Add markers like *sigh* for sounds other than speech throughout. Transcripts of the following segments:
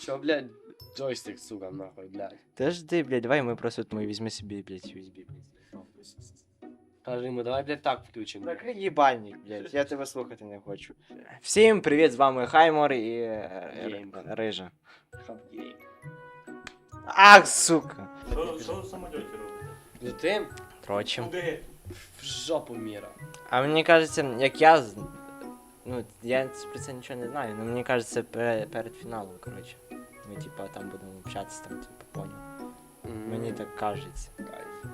Чё, блядь, джойстик, сука, нахуй, блядь. Подожди, блядь, давай ми просто ми візьми собі, блядь, USB, блядь. Кажи йому, давай, блядь, так включимо. Закрий їбальник, блядь, я тебе слухати не хочу. Всім привіт, з вами Хаймор і е, Гейм. Рижа. Ах, сука. Що, що в самольоті робите? Ну ти Трочим. Куди? в жопу міра. А мені кажеться, як я. з- Ну, я про це нічого не знаю, але мені кажеться перед, перед фіналом, коротше. Ми типа там будемо общатися, там, типа, поняв. Мені так кажеться. Кайф.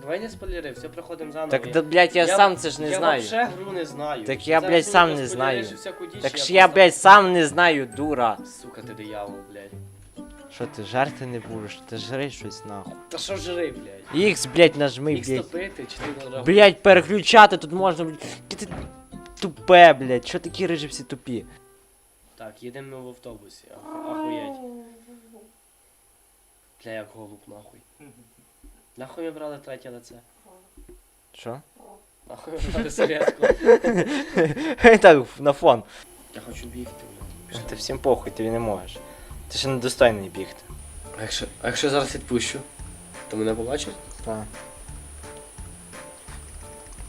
Давай не спойлери, все проходимо заново. Так, да, блядь, я, сам це ж не я знаю. вообще гру не знаю. Так я, блядь, сам не знаю. Так ж я, просто- блядь, сам не знаю, дура. Сука, ти диявол, блядь. Що ти жарти не будеш? Ти жри щось нахуй. Та що жри, блядь? Ікс, блядь, нажми, Ікс блядь. топити, чи ти на Блядь, переключати тут можна, блядь. Ти, ти тупе, блядь. Що такі рижі всі тупі? Так, їдемо ми в автобусі. Ах- Ахуєть. Бля, як голуб, нахуй. Нахуй ми брали третє лице. Що? Нахуй ми брали советку. *laughs* так, на фон. Я хочу бігти, блядь. Ти всім похуй, ти не можеш. Ти ще недостойний бігти. А якщо, а якщо я зараз відпущу, то мене побачать? Так.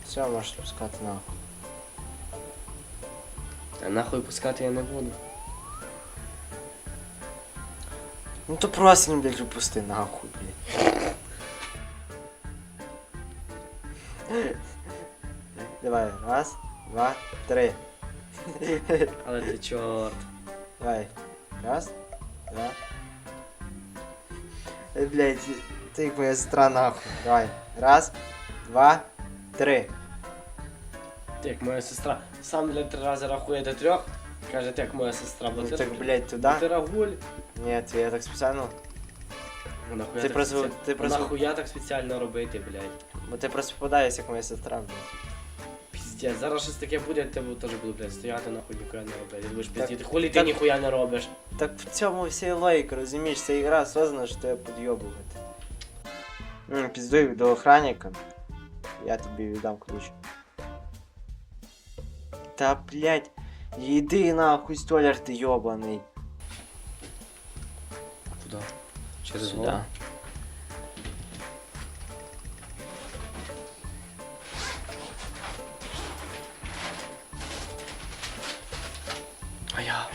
Все, можеш пускати нахуй. Нахуй пускати я не буду. Ну то просто, блядь, упусти нахуй, блядь. Давай, раз, два, три. Але ти чорт. Давай. Раз, два. Э, Блять, ты моя сестра нахуй. Давай. Раз, два, три. Ти як моя сестра. Сам для три рази рахує до трьох. Каже, ти як моя сестра, бо Ну ти, так, блять, туда? ти рагуль. Нет, я так специально. Ну, Нахуя Ти так просто- спеціально- ти просто- Нахуя так спеціально робити, блядь. Бо ти просто попадаєш, як моя сестра, блядь. Піздець, зараз щось таке буде, я тебе теж буду, блядь, стояти нахуй ніхуя не робити. Ти будеш Так- пиздіти. Хулі ти так- ніхуя не робиш. Так в цьому вся логіка, розумієш, ця ігра создана, що тебе підйобувати. М, Піздуй до охранника. Я тобі віддам ключ. Та блять, йди нахуй, столяр ти йобаний. Куди? Через Сюда. голову? А я.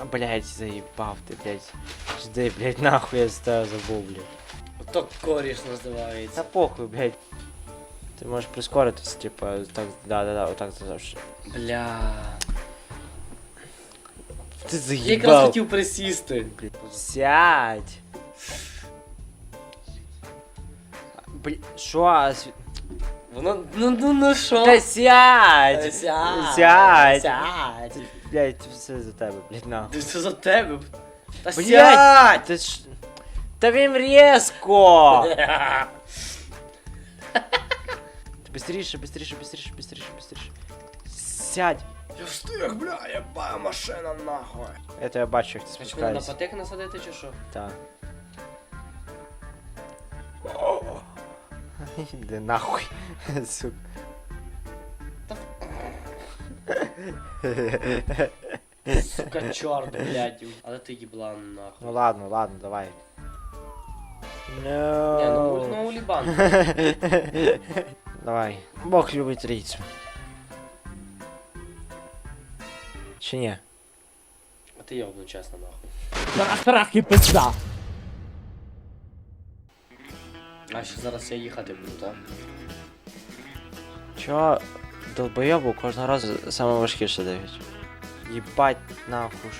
А блять, заїбав ти, блять. Жди, блять, нахуй я з тебе забув, блять. Ото коріш називається. Та похуй, блять. Ти можеш прискоритись, типа, так, да, да, да, отак завжди. Бля. Ти Я якраз заїбав. хотів присісти. Сядь. Бля, що? А сві- Воно, ну, ну, ну що? Та сядь! Сядь. Сядь! Сядь. Блять, все за тебе, блять, нахуй. Ти Це за тебе. Та Блядь! сядь! Ти ж... Та він різко! Ти быстріше, быстріше, быстріше, быстріше, быстріше. Сядь! Я встиг, бля, єба машина нахуй. Я тебе бачу, як ти А що мене на спускаєшся. патик насадити чи що? Так. Іди нахуй, *laughs* сука. *laughs* Сука, чорт, блядь. Але ти їблан нахуй. Ну ладно, ладно, давай. Не, ну, No. ну улібан. *laughs* Давай. Бог любить рейцу. Чи ні? А ти йобну, чесно, нахуй. Страх і пизда. А ще зараз я їхати буду, так? Чо долбойобу кожного разу саме важкіше дають. Їбать нахуй. ж.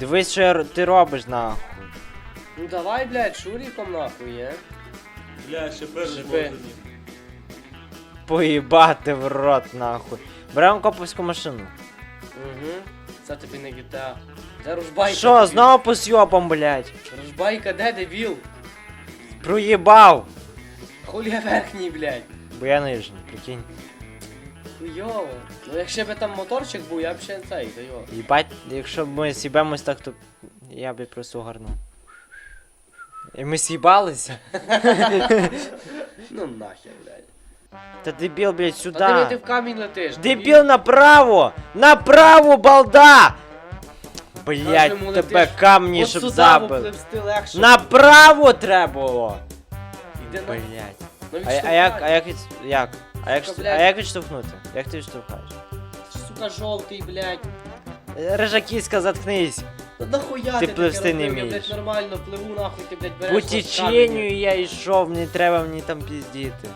Дивись, що я р- ти робиш нахуй. Ну давай, блядь, шуріком нахуй, є. Бля, ще перший Шипи. можна. Поїбати в рот нахуй. Беремо коповську машину. Угу. Це тобі не GTA. Це ружбайка. Що, тобі. знову по сйобам, блять? Ружбайка де, дебіл? Проїбав! Хулі я верхній, блядь. Бо я нижній, прикинь. Хуйово. Ну якщо б там моторчик був, я б ще цей, та йо. Їбать, якщо б ми сібемось так, то я б просто гарну. І ми с'їбалися? Ну нахер, блядь. Та дебіл, блять, Та диви, ти в камінь летиш. Дебіл направо! Направо, балда! блядь, йому тебе летиш. камні, От щоб сюди забили. попливсти легше. Направо треба було. Іди на... Блядь. Ну, А, а як, а як від... як? А як, Сука, блядь. а як відштовхнути? Як ти відштовхаєш? Сука, жовтий, блядь. Е, Рижакіська, заткнись. Ну нахуя Ти ти, таке не робив? Я, вмієш. блядь, нормально пливу, нахуй, ти, блядь, береш... По от камінь. теченню я йшов, не треба мені там піздіти.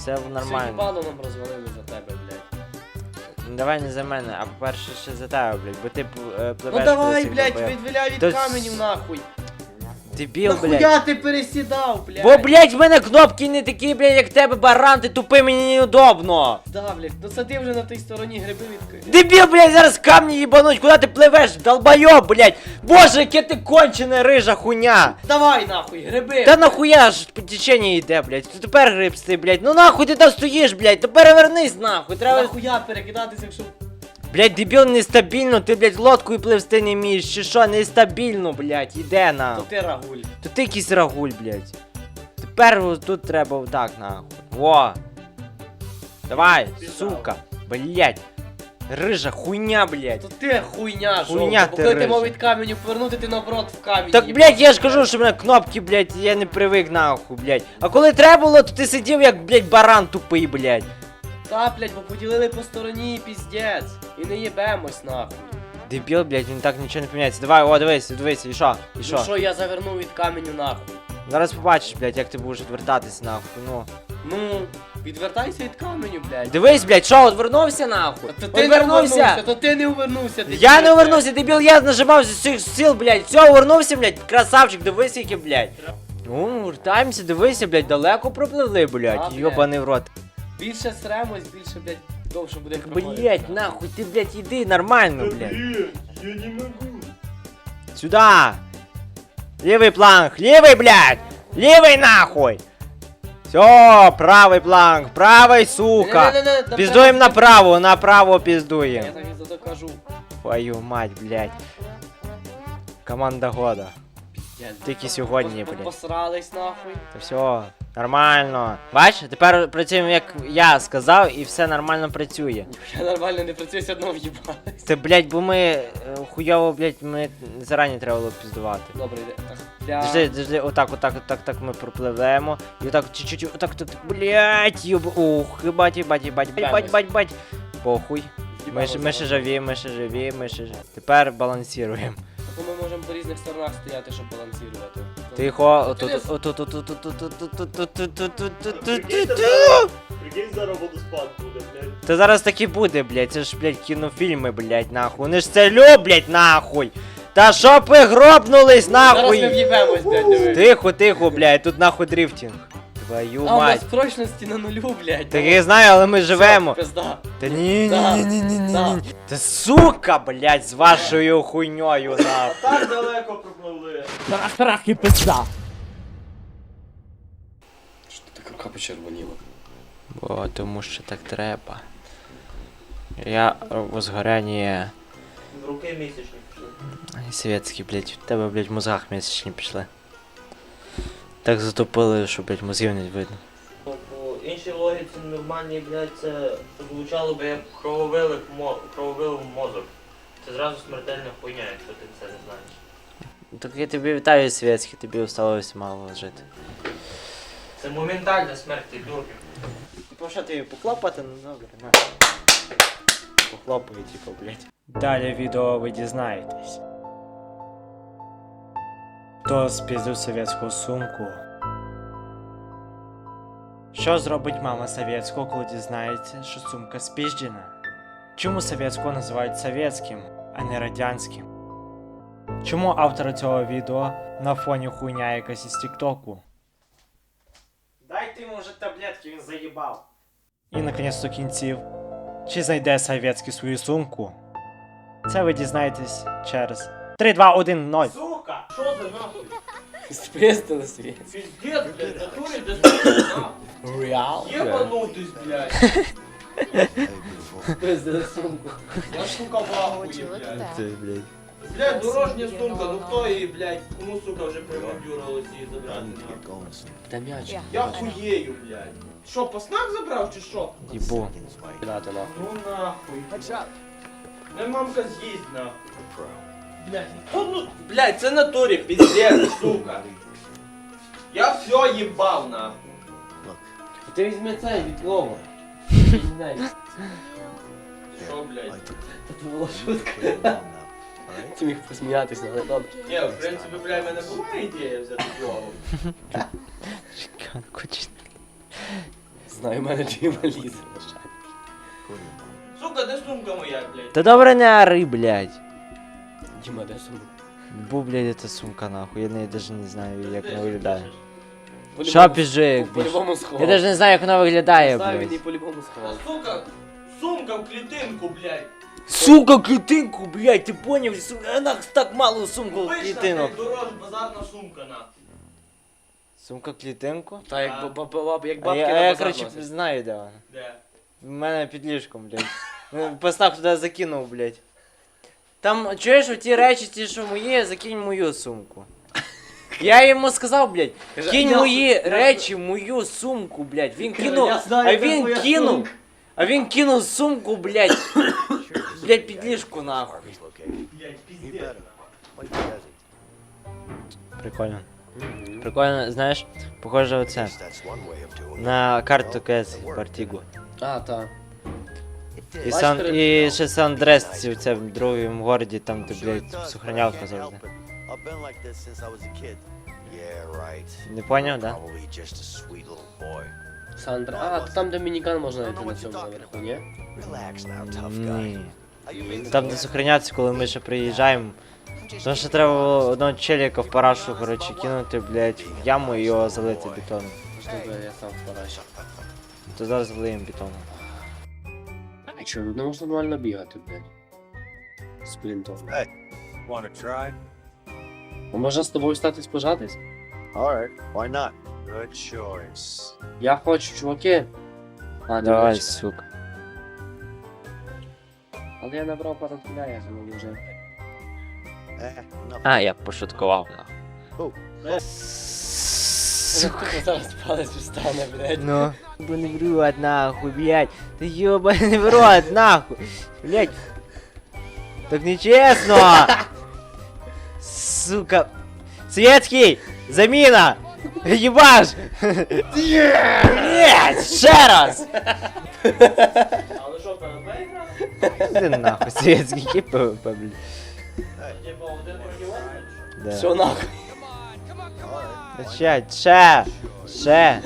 Все Все нормально. їбало нам розвалили за тебе, блядь. Давай не за мене, а по-перше ще за тебе, блядь, бо ти е, пливеш. Ну давай, всіх блядь, добив. відвиляй від Та каменів, нахуй. Дебіл, блядь. Нахуя ти пересідав, блядь? Бо, блядь, в мене кнопки не такі, блядь, як в тебе, баран, ти тупий, мені неудобно. Да, блядь, ну сади вже на тій стороні гриби відкрити. Дебіл, блядь, зараз камні їбануть, куди ти пливеш, долбойоб, блядь. Боже, яке ти кончене рижа хуйня. Давай, нахуй, гриби. Та нахуя ж по теченні йде, блядь. Ти тепер грибсти, блядь. Ну нахуй ти там стоїш, блядь. То перевернись нахуй. Треба. Нахуя перекидатися, якщо... Блядь, дебіл нестабільно, ти, блядь, лодкою пливсти не вмієш, чи що, нестабільно, блядь, іде на. То ти рагуль. То ти якийсь рагуль, блядь. Тепер тут треба отак, нахуй. Во. Давай, сука. Блядь. Рижа хуйня, блядь. То ти хуйня, жовта. Хуйня Бо ти коли ти рижа. мав від каменю повернути, ти наоборот в камінь. Так, їбав. блядь, я ж кажу, що в мене кнопки, блядь, я не привик нахуй, блядь. А коли треба було, то ти сидів як, блядь, баран тупий, блядь. Та, блядь, бо поділили по стороні, піздець. І не їбемось, нахуй. Дебіл, блядь, він так нічого не поміняється. Давай, о, дивись, дивись, і що? І Ну що? що, я завернув від каменю, нахуй. Зараз побачиш, блядь, як ти будеш відвертатись нахуй, ну. Ну, відвертайся від каменю, блядь. Дивись, блядь, що, отвернувся нахуй? То ти не увернувся, то ти не увернувся. ти Я не блядь. увернувся, дебіл, я нажимав з усіх сил, блядь. Все, увернувся, блядь, красавчик, дивись, який, блядь. Ну, вертаємося, дивися, блядь, далеко пропливли, А, блядь, блядь. йобаний в рот. Більше сремось, більше, блядь, довше буде проходити. Блядь, нахуй, ти, блядь, іди нормально, блядь. Блядь, я не могу. Сюда! Левый планк, левый, блядь! Левый нахуй! Все, правый планк, правый, сука! Не-не-не, направо. Пиздуем направо, направо пиздуем. Я так і зато кажу. Твою мать, блядь. Команда года. Я- Тільки сьогодні, блядь. Посрались нахуй. Та все, нормально. Бач, тепер працюємо як я сказав, і все нормально працює. Я нормально не працюю, все одно в'їбались. Це, блядь, бо ми е, хуйово, блядь, ми зарані треба було піздувати. Добре, йде. Так. Дожди, дожди, отак, отак, отак, так ми пропливемо. І отак, чуть-чуть, отак, так, блядь, юб, ух, бать, бать, бать, бать, бать, бать, бать. Похуй. Ми ж, ми ще живі, ми ще живі, ми ще живі. Тепер балансіруємо. Тобто ми можемо по різних сторонах стояти, щоб балансувати. Тихо, отут, отут, отут, отут, отут, отут, отут, отут, отут, Прикинь, отут. зараз- Прикинь, зараз водоспад буде, блядь. Та зараз так і буде, блядь, це ж, блядь, кінофільми, блядь, нахуй. Вони ж це люблять, нахуй. Та щоб ви гробнулись, Зараз ми нахуй. в'їбемось, блядь, диви. Тихо, тихо, блядь, тут нахуй дрифтинг. Твою А у нас мать. прочності на нулю, блядь. Так я знаю, але ми живемо. Все, Пизда. Та ні, ні, Да, ні, ні, ні, ні, да. ні. Та сука, блядь, з вашою хуйньою, нахуй. Так далеко пропливли. Страх, страх і пизда. Що ти так рука почервоніла? Бо тому що так треба. Я возгоряння руки місячні пішли. Свєтський, блядь, в тебе, блядь, в мозгах місячні пішли. Так затопили, що, блядь, мозгів не видно. По іншій логіці нормальній, блядь, це звучало би як крововилив, мо... крововилив мозок. Це зразу смертельна хуйня, якщо ти це не знаєш. Так я тобі вітаю, Свєтський, тобі осталось мало жити. Це моментальна смерть, ти дурень. Типу, що тобі поклопати? Ну добре, на. Похлопаю, типу, блядь. Далі відео ви дізнаєтесь. Хто спіздив совєтську сумку? Що зробить мама совєтського, коли дізнається, що сумка спіжджена? Чому совєтського називають совєтським, а не радянським? Чому автор цього відео на фоні хуйня якась із Тіктоку? Дайте йому вже таблетки, він заїбав. І наконець до кінців. Чи знайде Савєцький свою сумку? Це ви дізнаєтесь через 3, 2, 1, 0. Що за нахуй? Спиздили світ. Піздець, блядь, натурі де нахуй. Реал? Єбанутись, блядь. Спиздили сумку. Я сука в ахуї, блядь. Блядь. Блядь, дорожня сумка, ну хто її, блядь, кому сука вже примадюрилось її забрати? Та м'яч. Я хуєю, блядь. Що, поснак забрав чи що? Їбу. Кидати нахуй. Ну нахуй. Не мамка з'їсть нахуй. Блядь, ну, блядь, це натурі, піздець, *coughs* сука. Я все їбав нахуй. Ти візьми цей від Вова. Що, блядь? Це була шутка. *laughs* Ти міг посміятися, але добре. Ні, в принципі, блядь, в мене була ідея взяти голову. Знаю, в мене Джима лізе на шаг. Сука, де сумка моя, блядь? Та добре не ори, блядь. Діма, де сумка? Бу, блядь, эта сумка нахуй. Я не, даже не знаю, як вона виглядає. Що піжи, як. По-любому сховав. Я даже не знаю, як вона виглядає, Знаю, він блядь. по-любому сховав. Сука, сумка в клітинку, блядь. Сука, клітинку, блядь, ти поняв? Сука, вона так мало сумку Обична, клітинок. блядь, дорож, базарна сумка, нахуй. Сумка клітинку? Та як, баб- баб- баб- як А бабки я, а на я базар короче, носять. знаю, де вона. Де? В мене під ліжком, блядь. Ну, Постав туди закинув, блядь. Там, чуєш, ті речі, ті, що мої, закинь мою сумку. Я йому сказав, блядь, Каже, кинь я- мої я- речі в мою сумку, блядь. Він Каже, кинув, я знаю, а де він твоя кинув, сумка. а він кинув сумку, блядь, блядь, під ліжку нахуй. Прикольно. Прикольно, знаєш, похоже оце. На карту КС Партігу. А, так. І, Сан, і ще Сан Дресці, це в другому городі, там, де, блядь, сохранялка завжди. Не поняв, да? Сандра. А, то там Домінікан можна знайти на цьому наверху, ні? Ні. Там де сохраняться, коли ми ще приїжджаємо. Тому що треба було одного челіка в парашу, коротше, кинути, блядь, в яму і його залити бетоном. Щоб я сам впоращу. То зараз залиємо бетоном. Що, тут не можна нормально бігати, блядь? З плінтом. Wanna try? А можна з тобою стати спожатись? Alright, why not? Good choice. Я хочу, чуваки. А, Давай, давай. сука. Але я набрав пару я думаю, вже. Eh, nothing. А, я пошуткував, нахуй. Сука, зараз палець встане, блядь. Ну. В рот, нахуй, блядь. Ты ёбаный в рот, нахуй. Блядь. Так нечестно. Сука. Светский, замина. Ебаш. Блядь, ще раз. Але що, ПВП грав? Ти нахуй, Светский, який ПВП, блядь. Типа один проти одного? Да. Все нахуй. Ще, ще, ще.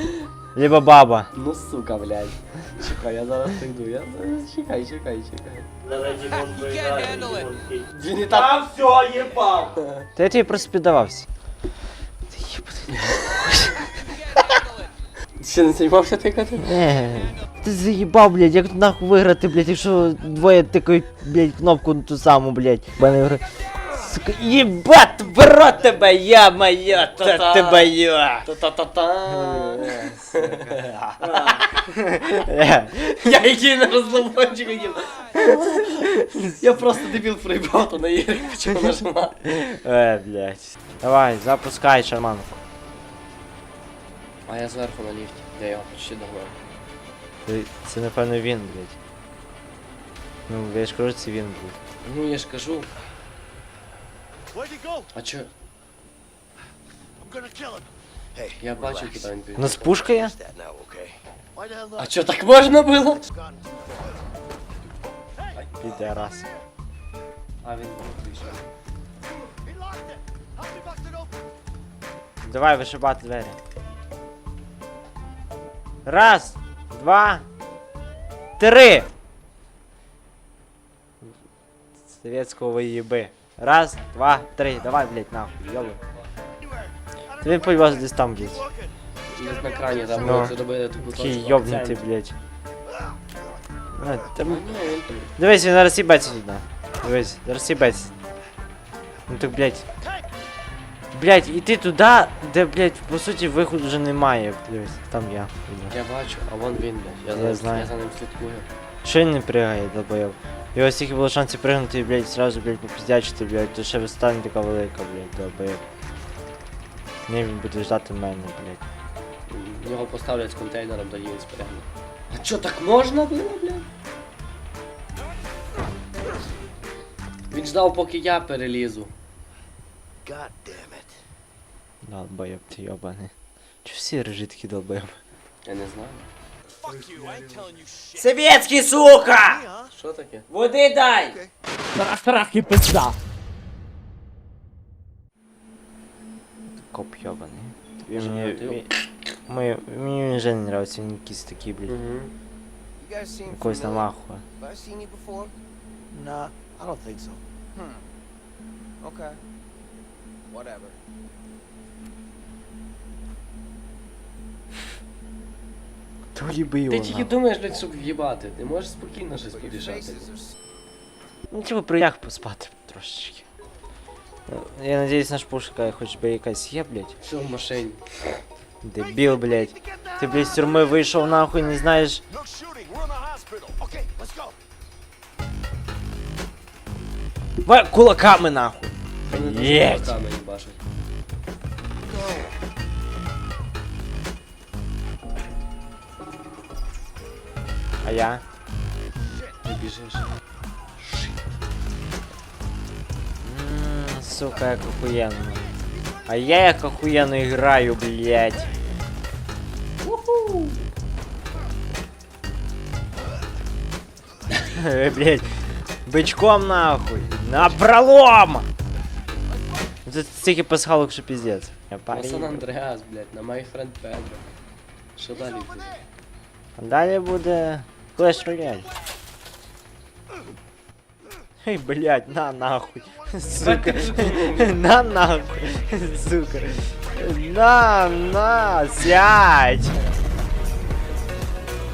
Либо баба. Ну сука, блядь. Чекай, я зараз прийду. Я зараз чекай, чекай, чекай. Зараз Дімон виїжджає, Дімон такий. Він і так. Та все, їбав! Та я тобі просто піддавався. Ти їбаний. Ще не займався тикати? Не, ти заїбав, блядь, як тут нахуй виграти, блядь, якщо двоє тикають, блядь, кнопку на ту саму, блядь. Бане Сука, їбать, бро тебе, *laughs* я моя, та Та-та. тебе я. Та-та-та-та. Я який на розломончик їм. Я просто дебіл проїбав, на Єрик почав нажимати. Е, блядь. Давай, запускай шарманку. А я зверху на ліфті. Я його почти догнав. Ти- Це напевно він, блядь. Ну, я ж кажу, це він, блядь. Ну я ж кажу. Where'd he go? А чо? I'm gonna kill him. Hey, Я бачу, relax. куди він У біг. нас пушка є? Fix that now, okay? Why the hell А not? чо так можна було? It's gone too far. Підарас. А він вийшов. He locked it. Help me bust it open. Давай вишибати двері. Раз, два, три. Советского воєби. Раз, два, три. Давай, блядь, нахуй, йоби. Ти він поїбався десь там, блядь. Десь на крані там Ну. було зробили таку Такий точку йобнутий, акцент. блядь. А, там... Ну, він там. Дивись, він зараз їбеться сюди. Дивись, зараз їбеться. Ну так, блядь. Блядь, іти туди, де, блядь, по суті, виходу вже немає. Дивись, там я. Іду. Я бачу, а вон він, блядь. Я, Я за, знаю. я за ним слідкую. Що він не пригає, долбойоб? Його стільки було шансів пригнути, і, блядь, сразу, блядь, попіздячити, блядь, то ще стане така велика, блядь, долбойоб. Ні, він буде ждати мене, блядь. Його поставлять з контейнером, тоді він спрягне. А чо, так можна було, блядь? Він ждав, поки я перелізу. God damn it. Долбойоб ти йобаний. Чи всі режитки долбойоб? Я не знаю. Fuck you, I ain't telling you shit. Советский, сука! Me, huh? Що таке? Води дай! Трах, трах і пизда. Коп йобаний. Тобі Вже мені, ти- мені, мені, мені вже не нравиться, він якийсь такий, блядь. Угу. You guys seem Якось там familiar. ахуя. Have I seen you before? Nah, I don't think so. Hmm. Okay. Whatever. То ліби його Ти тільки нахуй. думаєш, блядь, щоб в'їбати. Ти можеш спокійно щось But your порішати. faces are s- Ну, типу, приляг поспати трошечки. Ну, Я надіюсь, наш пушка хоч би якась є, блядь. Все в машині. Дебіл, блядь. Ти, блядь, з тюрми вийшов нахуй, не знаєш. No shooting. We're in the hospital. Okay, let's go. Ва кулаками нахуй. Вони А я? Ти біжиш. Ммм, сука, як охуєнно. А я як охуєнно граю, блядь. *laughs* Е, блядь, бичком нахуй. На пролом! Тут стільки пасхалок, що піздець. Я На Сан парі. Андреас, блядь, на My Friend Pedro. Що далі буде? А далі буде Clash Royale. Ей, блядь, на нахуй. Сука. На нахуй. Сука. На, на, сядь.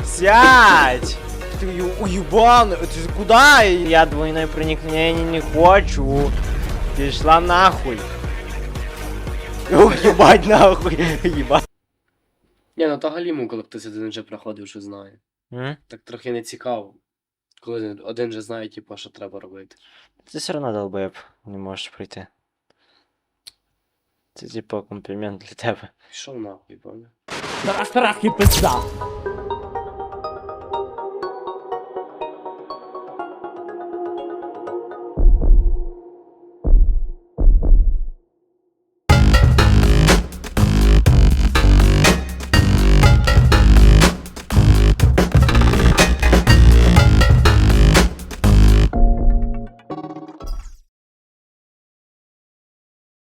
Сядь. Ты ю- уебан, ты куда? Я двойное проникновение не хочу. Пішла нахуй. Ух, ебать нахуй. Ебать. Ні, ну то галіму, коли хтось один вже проходив, що знає. М? Так трохи не цікаво. Коли один же знає, типу, що треба робити. Ти все одно долбоєб, не можеш прийти. Це типу комплімент для тебе. Пішов нахуй, пам'ятаю. Трах, трах і пизда.